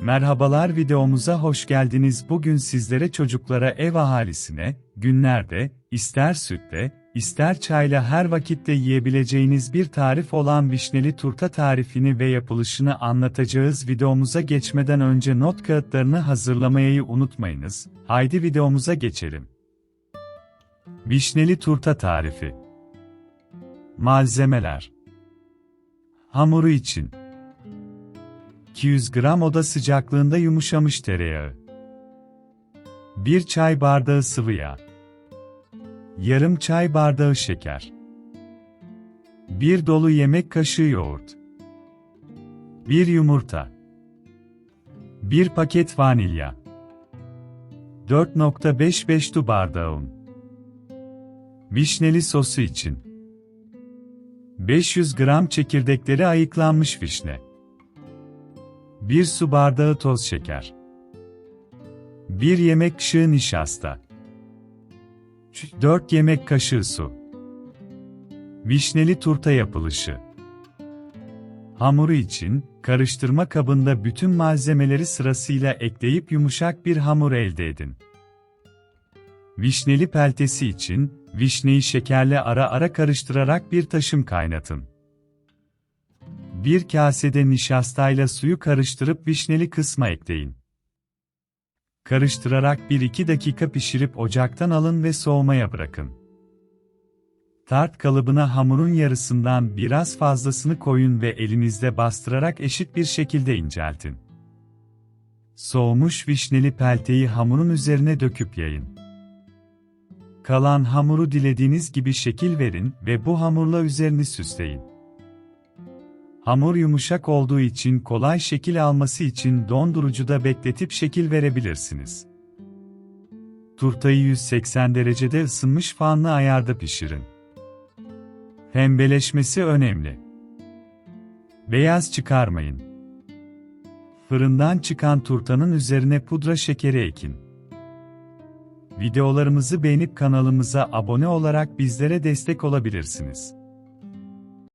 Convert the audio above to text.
Merhabalar videomuza hoş geldiniz. Bugün sizlere çocuklara ev ahalisine, günlerde, ister sütle, ister çayla her vakitte yiyebileceğiniz bir tarif olan vişneli turta tarifini ve yapılışını anlatacağız. Videomuza geçmeden önce not kağıtlarını hazırlamayı unutmayınız. Haydi videomuza geçelim. Vişneli turta tarifi Malzemeler Hamuru için 200 gram oda sıcaklığında yumuşamış tereyağı. 1 çay bardağı sıvı yağ. Yarım çay bardağı şeker. 1 dolu yemek kaşığı yoğurt. 1 yumurta. 1 paket vanilya. 4.55 su bardağı un. Vişneli sosu için 500 gram çekirdekleri ayıklanmış vişne. 1 su bardağı toz şeker. 1 yemek kaşığı nişasta. 4 yemek kaşığı su. Vişneli turta yapılışı. Hamuru için, karıştırma kabında bütün malzemeleri sırasıyla ekleyip yumuşak bir hamur elde edin. Vişneli peltesi için, vişneyi şekerle ara ara karıştırarak bir taşım kaynatın. Bir kasede nişastayla suyu karıştırıp vişneli kısma ekleyin. Karıştırarak 1-2 dakika pişirip ocaktan alın ve soğumaya bırakın. Tart kalıbına hamurun yarısından biraz fazlasını koyun ve elinizde bastırarak eşit bir şekilde inceltin. Soğumuş vişneli pelteyi hamurun üzerine döküp yayın. Kalan hamuru dilediğiniz gibi şekil verin ve bu hamurla üzerini süsleyin. Hamur yumuşak olduğu için kolay şekil alması için dondurucuda bekletip şekil verebilirsiniz. Turtayı 180 derecede ısınmış fanlı ayarda pişirin. Pembeleşmesi önemli. Beyaz çıkarmayın. Fırından çıkan turtanın üzerine pudra şekeri ekin. Videolarımızı beğenip kanalımıza abone olarak bizlere destek olabilirsiniz.